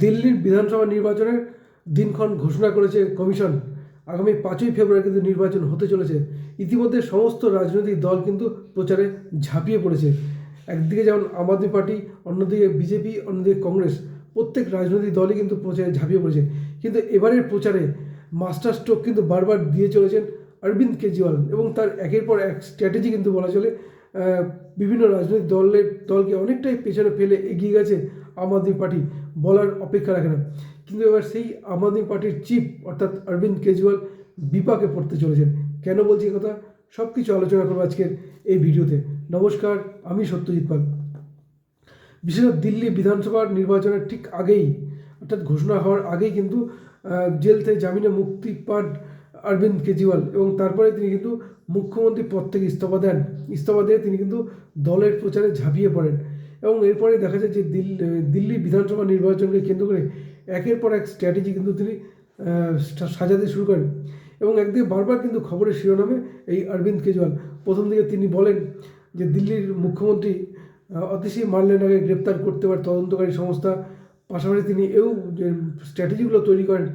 দিল্লির বিধানসভা নির্বাচনের দিনক্ষণ ঘোষণা করেছে কমিশন। আগামী পাঁচই ফেব্রুয়ারি কিন্তু নির্বাচন হতে চলেছে। ইতিমধ্যে সমস্ত রাজনৈতিক দল কিন্তু প্রচারে ঝাঁপিয়ে পড়েছে। একদিকে যেমন আম আদমি পার্টি, অন্যদিকে বিজেপি, অন্যদিকে কংগ্রেস। প্রত্যেক রাজনৈতিক দলই কিন্তু প্রচারে ঝাঁপিয়ে পড়েছে। কিন্তু এবারের প্রচারে মাস্টার স্ট্রোক কিন্তু বারবার দিয়ে চলেছেন অরবিন্দ কেজরিওয়াল এবং তার একের পর এক স্ট্র্যাটেজি কিন্তু বলা চলে বিভিন্ন রাজনৈতিক দলের দলকে অনেকটাই পেছনে ফেলে এগিয়ে গেছে আম আদমি পার্টি বলার অপেক্ষা রাখে না। কিন্তু এবার সেই আম আদমি পার্টির চিফ অর্থাৎ অরবিন্দ কেজরিওয়াল বিপাকে পড়তে চলেছেন। কেন বলছি কথা? সব কিছু আলোচনা করব আজকের এই ভিডিওতে। নমস্কার, আমি সত্যজিৎ পাল। বিশেষত দিল্লি বিধানসভার নির্বাচনের ঠিক আগেই, অর্থাৎ ঘোষণা হওয়ার আগেই কিন্তু জেল থেকে জামিনে মুক্তি পান অরবিন্দ কেজরিওয়াল এবং তারপরে তিনি কিন্তু মুখ্যমন্ত্রী পদ থেকে ইস্তফা দেন। ইস্তফা দিয়ে তিনি কিন্তু দলের প্রচারে ঝাঁপিয়ে পড়েন। এবং এরপরে দেখা যায় যে দিল্লি দিল্লি বিধানসভা নির্বাচনকে কেন্দ্র করে একের পর এক স্ট্র্যাটেজি কিন্তু তিনি সাজাতে শুরু করেন। এবং একদিকে বারবার কিন্তু খবরের শিরোনামে এই অরবিন্দ কেজরিওয়াল, প্রথম দিকে তিনি বলেন যে দিল্লির মুখ্যমন্ত্রী অতিশী মারলেনাকে গ্রেপ্তার করতে পারে তদন্তকারী সংস্থা। পাশাপাশি তিনি এও যে স্ট্র্যাটেজিগুলো তৈরি করেন,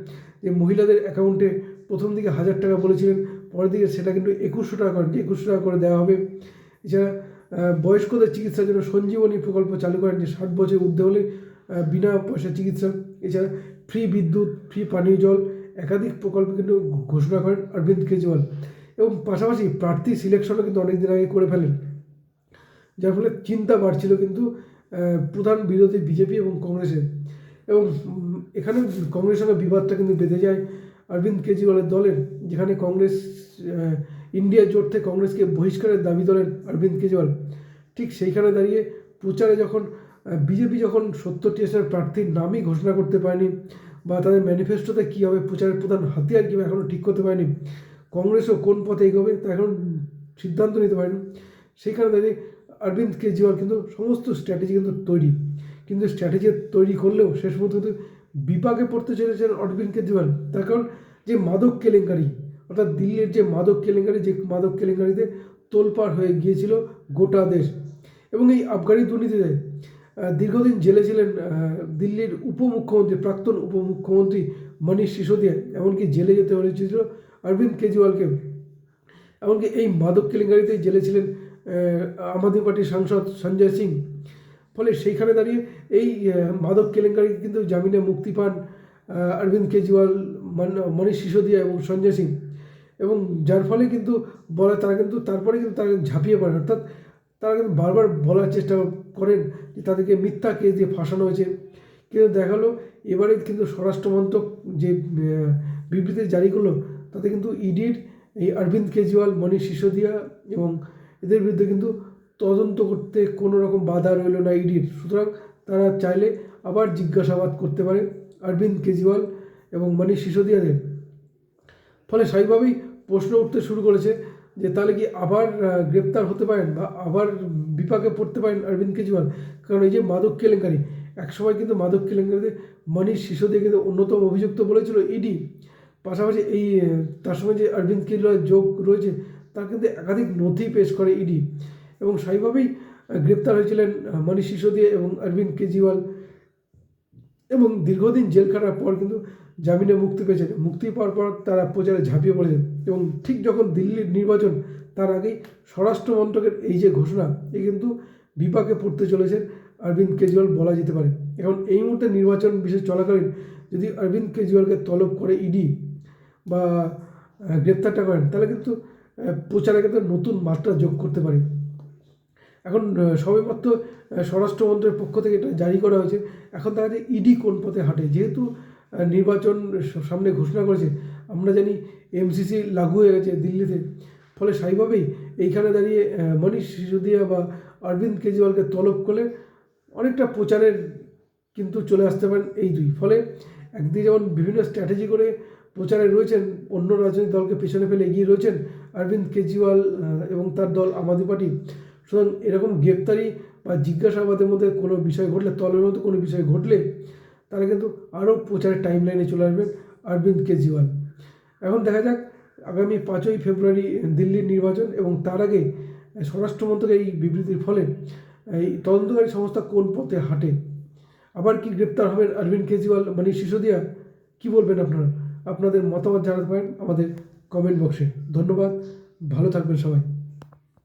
যে মহিলাদের অ্যাকাউন্টে প্রথম দিকে হাজার টাকা বলেছিলেন, পরের দিকে সেটা কিন্তু একুশশো টাকা করেন একুশশো টাকা করে দেওয়া হবে। এছাড়া বয়স্কদের চিকিৎসার জন্য সঞ্জীবনী প্রকল্প চালু করেন যে ষাট বছর ঊর্ধ্বে হলে বিনা পয়সা চিকিৎসা এছাড়া ফ্রি বিদ্যুৎ ফ্রি পানীয় জল, একাধিক প্রকল্প কিন্তু ঘোষণা করেন অরবিন্দ কেজরিওয়াল। এবং পাশাপাশি প্রার্থী সিলেকশনও কিন্তু অনেক দিন আগে করে ফেলেন। যার ফলে চিন্তা বাড়ছিল কিন্তু প্রধান বিরোধী বিজেপি এবং কংগ্রেসের। এবং এখানে কংগ্রেসের সঙ্গে বিবাদটা কিন্তু বেঁধে যায় অরবিন্দ কেজরিওয়ালের দলের, যেখানে কংগ্রেস ইন্ডিয়া জোট থেকে কংগ্রেসকে বহিষ্কারের দাবি তোলেন অরবিন্দ কেজরিওয়াল। ঠিক সেইখানে দাঁড়িয়ে প্রচারে যখন বিজেপি যখন সত্তরটি আসনের প্রার্থীর নামই ঘোষণা করতে পারেনি বা তাদের ম্যানিফেস্টোতে কী হবে প্রচারের প্রধান হাতিয়ার কী এখনও ঠিক করতে পারেনি, কংগ্রেসও কোন পথে এগোবে তা এখন সিদ্ধান্ত নিতে পারেনি। সেইখানে দাঁড়িয়ে অরবিন্দ কেজরিওয়াল কিন্তু সমস্ত স্ট্র্যাটেজি কিন্তু তৈরি। কিন্তু স্ট্র্যাটেজি তৈরি করলেও শেষ পর্যন্ত কিন্তু বিপাকে পড়তে চলেছেন অরবিন্দ কেজরিওয়াল। তার কারণ যে মাদক কেলেঙ্কারি অর্থাৎ দিল্লির যে মাদক কেলেঙ্কারি, যে মাদক কেলেঙ্কারিতে তোলপাড় হয়ে গিয়েছিল গোটা দেশ। এবং এই আবগারি দুর্নীতিতে দীর্ঘদিন জেলে ছিলেন দিল্লির উপমুখ্যমন্ত্রী, প্রাক্তন উপমুখ্যমন্ত্রী মনীষ সিসোদিয়া। এমনকি জেলে যেতে হয়েছিল অরবিন্দ কেজরিওয়ালকে। এমনকি এই মাদক কেলেঙ্কারিতে জেলে ছিলেন আম আদমি পার্টির সাংসদ সঞ্জয় সিং। ফলে সেইখানে দাঁড়িয়ে এই মাদক কেলেঙ্কারি কিন্তু জামিনে মুক্তি পান অরবিন্দ কেজরিওয়াল, মান- মনীষ সিসোদিয়া এবং সঞ্জয় সিং। এবং যার ফলে কিন্তু বলে তারা কিন্তু, তারপরে কিন্তু তারা ঝাঁপিয়ে পড়েন অর্থাৎ তারা কিন্তু বারবার বলার চেষ্টা করেন যে তাদেরকে মিথ্যা কেস দিয়ে ফাঁসানো হয়েছে। কিন্তু দেখাল, এবারে কিন্তু স্বরাষ্ট্রমন্ত্রক যে বিবৃতি জারি করল, তাতে কিন্তু ইডির এই অরবিন্দ কেজরিওয়াল, মনীষ সিসোদিয়া এবং এদের বিরুদ্ধে কিন্তু তদন্ত করতে কোনো রকম বাধা রইল না ইডির। সুতরাং তারা চাইলে আবার জিজ্ঞাসাবাদ করতে পারে অরবিন্দ কেজরিওয়াল এবং মনীষ সিসোদিয়াদের। ফলে স্বাভাবিকভাবেই প্রশ্ন উঠতে শুরু করেছে যে তাহলে কি আবার গ্রেপ্তার হতে পারেন বা আবার বিপাকে পড়তে পারেন অরবিন্দ কেজরিওয়াল? কারণ এই যে মাদক কেলেঙ্কারি, একসময় কিন্তু মাদক কেলেঙ্কারিতে মনীষ সিসোদিয়া কিন্তু অন্যতম অভিযুক্ত বলেছিল ইডি পাশাপাশি এই তার সঙ্গে যে অরবিন্দ কেজরিওয়ালের যোগ রয়েছে, তার কিন্তু একাধিক নথি পেশ করে ইডি এবং সেইভাবেই গ্রেপ্তার হয়েছিলেন মনীষ সিসোদিয়া এবং অরবিন্দ কেজরিওয়াল। এবং দীর্ঘদিন জেল খাটার পর কিন্তু জামিনে মুক্তি পেয়েছেন। মুক্তি পাওয়ার পর তারা প্রচারে ঝাঁপিয়ে পড়েছেন। এবং ঠিক যখন দিল্লির নির্বাচন, তার আগেই স্বরাষ্ট্র মন্ত্রকের এই যে ঘোষণা, এ কিন্তু বিপাকে পড়তে চলেছেন অরবিন্দ কেজরিওয়াল বলা যেতে পারে। এখন এই মুহূর্তে নির্বাচন বিশেষ চলাকালীন যদি অরবিন্দ কেজরিওয়ালকে তলব করে ইডি বা গ্রেপ্তারটা করেন, তাহলে কিন্তু প্রচারে কিন্তু নতুন মাত্রা যোগ করতে পারে। এখন সবেমাত্র স্বরাষ্ট্রমন্ত্রের পক্ষ থেকে এটা জারি করা হয়েছে। এখন দেখা যায় ইডি কোন পথে হাঁটে। যেহেতু নির্বাচন সামনে ঘোষণা করেছে আমরা জানি এমসিসি লাগু হয়ে গেছে দিল্লিতে। ফলে স্বাভাবিকভাবেই এইখানে দাঁড়িয়ে মনীষ সিসোদিয়া বা অরবিন্দ কেজরিওয়ালকে তলব করলে অনেকটা প্রচারের কিন্তু চলে আসতে পারেন এই দুই। ফলে একদিকে যেমন বিভিন্ন স্ট্র্যাটেজি করে প্রচারে রয়েছেন, অন্য রাজনৈতিক দলকে পেছনে ফেলে এগিয়ে রয়েছেন অরবিন্দ কেজরিওয়াল এবং তার দল আম পার্টি। সুতরাং এরকম গ্রেপ্তারি বা জিজ্ঞাসাবাদের মধ্যে কোনো বিষয় ঘটলে তলের মধ্যে কোনো বিষয় ঘটলে তারা কিন্তু আরও প্রচারের টাইম লাইনে চলে আসবেন অরবিন্দ কেজরিওয়াল। এখন দেখা যাক আগামী পাঁচই ফেব্রুয়ারি দিল্লির নির্বাচন এবং তার আগে স্বরাষ্ট্রমন্ত্রকের এই বিবৃতির ফলে এই তদন্তকারী সংস্থা কোন পথে হাঁটে? আবার কি গ্রেপ্তার হবেন অরবিন্দ কেজরিওয়াল মানে সিসোদিয়া? কি বলবেন আপনারা? আপনাদের মতামত জানাতে পারেন আমাদের কমেন্ট বক্সে ধন্যবাদ, ভালো থাকবেন সবাই।